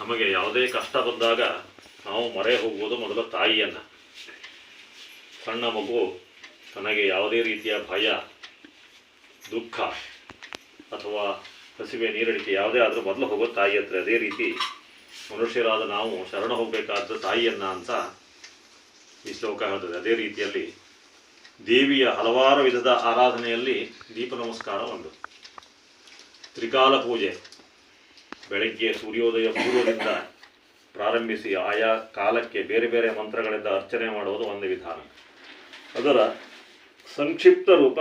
ನಮಗೆ ಯಾವುದೇ ಕಷ್ಟ ಬಂದಾಗ ನಾವು ಮರೆ ಹೋಗುವುದು ಮೊದಲ ತಾಯಿಯನ್ನು. ಸಣ್ಣ ಮಗು ತನಗೆ ಯಾವುದೇ ರೀತಿಯ ಭಯ, ದುಃಖ ಅಥವಾ ಹಸಿವೆ ನೀರಡಿಕೆ ಯಾವುದೇ ಆದರೂ ಮೊದಲು ಹೋಗೋ ತಾಯಿ ಹತ್ರ ಅದೇ ರೀತಿ ಮನುಷ್ಯರಾದ ನಾವು ಶರಣ ಹೋಗಬೇಕಾದ ತಾಯಿಯನ್ನ ಅಂತ ಈ ಶ್ಲೋಕ ಹೇಳ್ತದೆ. ಅದೇ ರೀತಿಯಲ್ಲಿ ದೇವಿಯ ಹಲವಾರು ವಿಧದ ಆರಾಧನೆಯಲ್ಲಿ ದೀಪ ನಮಸ್ಕಾರ ಒಂದು. ತ್ರಿಕಾಲ ಪೂಜೆ. ಬೆಳಗ್ಗೆ ಸೂರ್ಯೋದಯ ಪೂರ್ವದಿಂದ ಪ್ರಾರಂಭಿಸಿ ಆಯಾ ಕಾಲಕ್ಕೆ ಬೇರೆ ಬೇರೆ ಮಂತ್ರಗಳಿಂದ ಅರ್ಚನೆ ಮಾಡುವುದು ಒಂದು ವಿಧಾನ. ಅದರ ಸಂಕ್ಷಿಪ್ತ ರೂಪ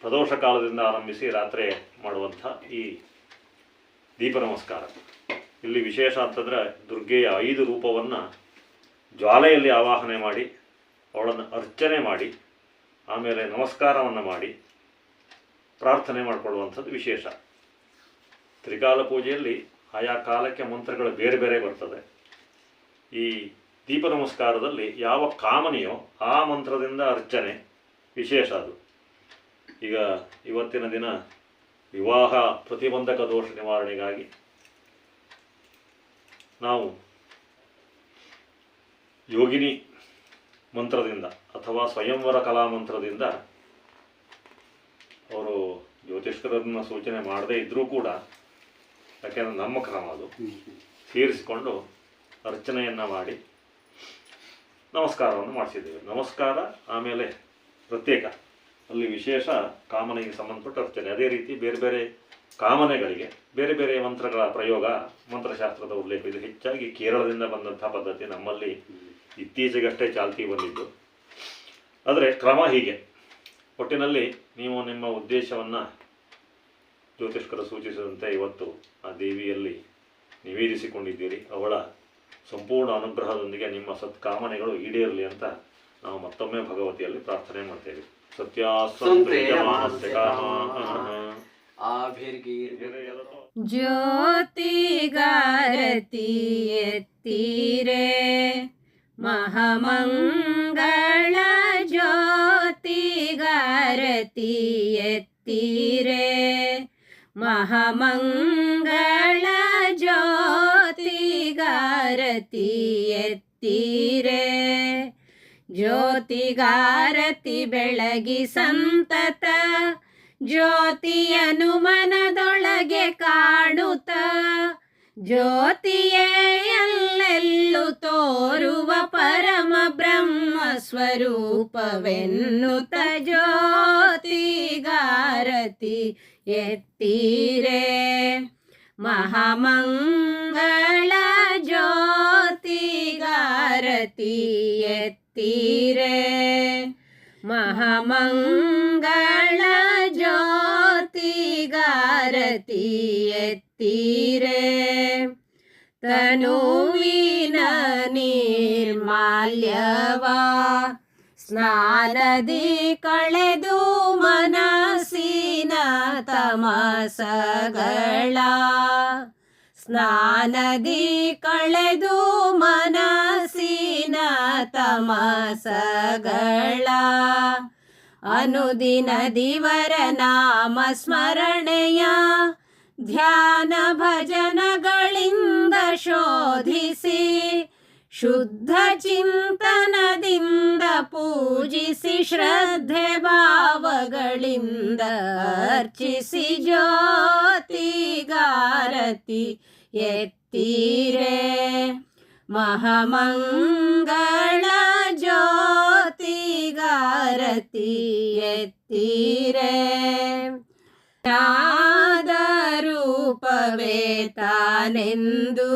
ಪ್ರದೋಷ ಕಾಲದಿಂದ ಆರಂಭಿಸಿ ರಾತ್ರಿ ಮಾಡುವಂಥ ಈ ದೀಪ ನಮಸ್ಕಾರ. ಇಲ್ಲಿ ವಿಶೇಷ ಅಂತಂದರೆ ದುರ್ಗೆಯ ಐದು ರೂಪವನ್ನು ಜ್ವಾಲೆಯಲ್ಲಿ ಆವಾಹನೆ ಮಾಡಿ, ಅವಳನ್ನು ಅರ್ಚನೆ ಮಾಡಿ, ಆಮೇಲೆ ನಮಸ್ಕಾರವನ್ನು ಮಾಡಿ, ಪ್ರಾರ್ಥನೆ ಮಾಡಿಕೊಳ್ಳುವಂಥದ್ದು ವಿಶೇಷ. ತ್ರಿಕಾಲ ಪೂಜೆಯಲ್ಲಿ ಆಯಾ ಕಾಲಕ್ಕೆ ಮಂತ್ರಗಳು ಬೇರೆ ಬೇರೆ ಬರ್ತದೆ. ಈ ದೀಪ ನಮಸ್ಕಾರದಲ್ಲಿ ಯಾವ ಕಾಮನೆಯೋ ಆ ಮಂತ್ರದಿಂದ ಅರ್ಚನೆ ವಿಶೇಷ ಅದು. ಈಗ ಇವತ್ತಿನ ದಿನ ವಿವಾಹ ಪ್ರತಿಬಂಧಕ ದೋಷ ನಿವಾರಣೆಗಾಗಿ ನಾವು ಯೋಗಿನಿ ಮಂತ್ರದಿಂದ ಅಥವಾ ಸ್ವಯಂವರ ಕಲಾ ಮಂತ್ರದಿಂದ ಅವರು ಜ್ಯೋತಿಷ್ಕರನ್ನು ಸೂಚನೆ ಮಾಡದೇ ಇದ್ದರೂ ಕೂಡ ಯಾಕೆಂದ್ರೆ ನಮ್ಮ ಕ್ರಮ ಅದು. ಸೇರಿಸಿಕೊಂಡು ಅರ್ಚನೆಯನ್ನು ಮಾಡಿ ನಮಸ್ಕಾರವನ್ನು ಮಾಡಿಸಿದ್ದೇವೆ. ನಮಸ್ಕಾರ ಆಮೇಲೆ ಪ್ರತ್ಯೇಕ. ಅಲ್ಲಿ ವಿಶೇಷ ಕಾಮನೆಗೆ ಸಂಬಂಧಪಟ್ಟ ಅರ್ಚನೆ. ಅದೇ ರೀತಿ ಬೇರೆ ಬೇರೆ ಕಾಮನೆಗಳಿಗೆ ಬೇರೆ ಬೇರೆ ಮಂತ್ರಗಳ ಪ್ರಯೋಗ ಮಂತ್ರಶಾಸ್ತ್ರದ ಉಲ್ಲೇಖ. ಇದು ಹೆಚ್ಚಾಗಿ ಕೇರಳದಿಂದ ಬಂದಂಥ ಪದ್ಧತಿ. ನಮ್ಮಲ್ಲಿ ಇತ್ತೀಚೆಗಷ್ಟೇ ಚಾಲ್ತಿ ಬಂದಿದ್ದು. ಆದರೆ ಕ್ರಮ ಹೀಗೆ. ಒಟ್ಟಿನಲ್ಲಿ ನೀವು ನಿಮ್ಮ ಉದ್ದೇಶವನ್ನು ಜ್ಯೋತಿಷ್ಕರು ಸೂಚಿಸಿದಂತೆ ಇವತ್ತು ಆ ದೇವಿಯಲ್ಲಿ ನಿವೇದಿಸಿಕೊಂಡಿದ್ದೀರಿ. ಅವಳ ಸಂಪೂರ್ಣ ಅನುಗ್ರಹದೊಂದಿಗೆ ನಿಮ್ಮ ಸತ್ಕಾಮನೆಗಳು ಈಡೇರಲಿ ಅಂತ ನಾವು ಮತ್ತೊಮ್ಮೆ ಭಗವತಿಯಲ್ಲಿ ಪ್ರಾರ್ಥನೆ ಮಾಡ್ತೇವೆ. ಜ್ಯೋತಿ ಗಾರತಿ ಜ್ಯೋತಿಗಾರತಿ ಎತ್ತೀರೆ. ಮಹಾಮಂಗಳ ಜ್ಯೋತಿಗಾರತಿ ಎತ್ತೀರೆ. ಮಹಾಮಂಗಳ ಜ್ಯೋತಿಗಾರತಿ ಎತ್ತೀರೆ. ಜ್ಯೋತಿಗಾರತಿ ಬೆಳಗಿ ಸಂತತ, ಜ್ಯೋತಿಯನು ಮನದೊಳಗೆ ಕಾಣುತ್ತ. ಜ್ಯೋತಿಯೇ ಎಲ್ಲೆಲ್ಲೂ ತೋರುವ ಪರಮ ಬ್ರಹ್ಮ ಸ್ವರೂಪವೆನ್ನುತ್ತ ಜ್ಯೋತಿಗಾರತಿ ಎತ್ತೀರೆ ಮಹಾಮಂಗಳ ಜ್ಯೋತಿಗಾರತಿ ಎತ್ತೀರೆ ಮಹಾಮಂಗಳ ಜ್ಯೋತಿಗಾರತಿ ಎತ್ತೀರೆ ತನುವಿನ ನಿರ್ಮಾಲ್ಯವ ಸ್ನಾನದಿ ಕಳೆದು ಮನಸ್ಸಿನ ತಮಸಗಳ ಸ್ನಾನದಿ ಕಳೆದು ಮನಸ್ಸಿನ ತಮಸಗಳ ಅನುದಿನ ದಿವರ ನಾಮ ಸ್ಮರಣೆಯ ಧ್ಯಾನ ಭಜನಗಳಿಂದ ಶೋಧಿಸಿ ಶುದ್ಧ ಚಿಂತನದಿಂದ ಪೂಜಿಸಿ ಶ್ರದ್ಧೆ ಭಾವಗಳಿಂದ ಅರ್ಚಿಸಿ ಜ್ಯೋತಿಗಾರತಿ ಎತ್ತೀರೆ ಮಹಾಮಂಗಳ ಜ್ಯೋತಿಗಾರತಿ ಎತ್ತೀರೆ ನಾದ ರೂಪವೇ ತಾನೆಂದು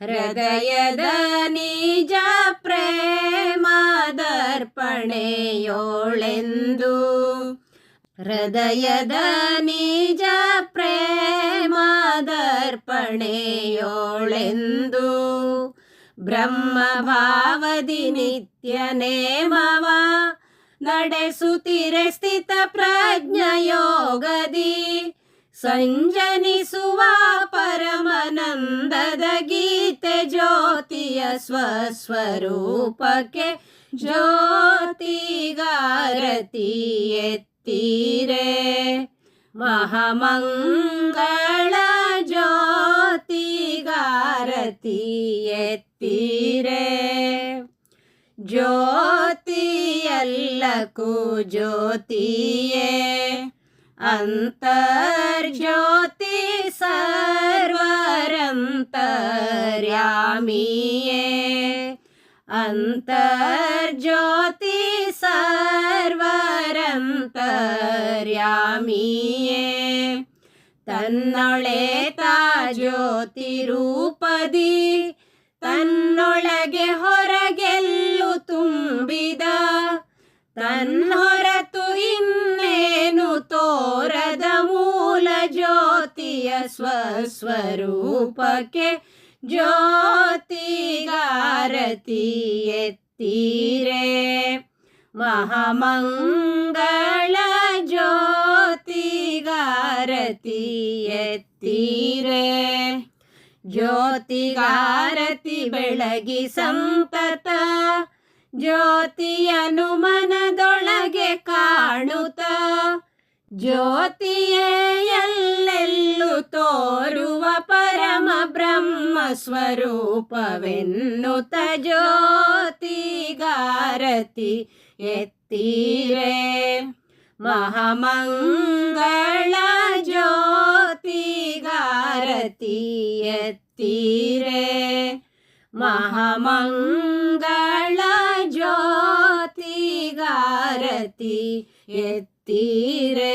ಹೃದಯದ ನಿಜ ಪ್ರೇಮದರ್ಪಣೆಯೋಳೆಂದು ಹೃದಯದ ನಿಜ ಪ್ರೇಮದರ್ಪಣೆಯೋಳೆಂದು ಬ್ರಹ್ಮ ಭಾವದಿ ನಿತ್ಯ ನೇಮವ ನಡೆಸುತ್ತಿರೆ ಸ್ಥಿತ ಪ್ರಜ್ಞಯೋಗದಿ. सञ्जनिसुवा सुवा परमानन्दद गीते ज्योतिय स्वस्वरूप के ज्योतिगारतीयतीरे महामङ्गळ ज्योति गारतीयतीरे ज्योतियल्लको ज्योतिरे ಅಂತರ್ಜ್ಯೋತಿ सर्वरन्तर्यामीये ಅಂತರ್ಜ್ಯೋತಿ सर्वरन्तर्यामीये ತನ್ನೊಳೆ ತಾ ಜ್ಯೋತಿ ರೂಪದಿ ತನ್ನೊಳಗೆ ಹೊರಗೆಲ್ಲು ತುಂಬಿದ ತನ್ನೊರತು ಸ್ವಸ್ವರೂಪಕ್ಕೆ ಜ್ಯೋತಿಗಾರತಿ ಎತ್ತೀರೆ. ಮಹಾಮಂಗಳ ಜ್ಯೋತಿಗಾರತಿ ಎತ್ತೀರೆ. ಜ್ಯೋತಿಗಾರತಿ ಬೆಳಗಿ ಸಂತತ ಜ್ಯೋತಿಯನು ಮನದೊಳಗೆ ಕಾಣುತ್ತ ಜ್ಯೋತಿಯೇ ಎಲ್ಲೆಲ್ಲೂ ತೋರುವ ಪರಮ ಬ್ರಹ್ಮ ಸ್ವರೂಪವೆನ್ನುತ್ತ ಜ್ಯೋತಿಗಾರತಿ ಎತ್ತೀರೆ. ಮಹಾಮಂಗಳ ಜ್ಯೋತಿಗಾರತಿ ಎತ್ತೀರೆ. ಮಹಾಮಂಗಳ ಜ್ಯೋತಿಗಾರತಿ ಎತ್ತೀರೆ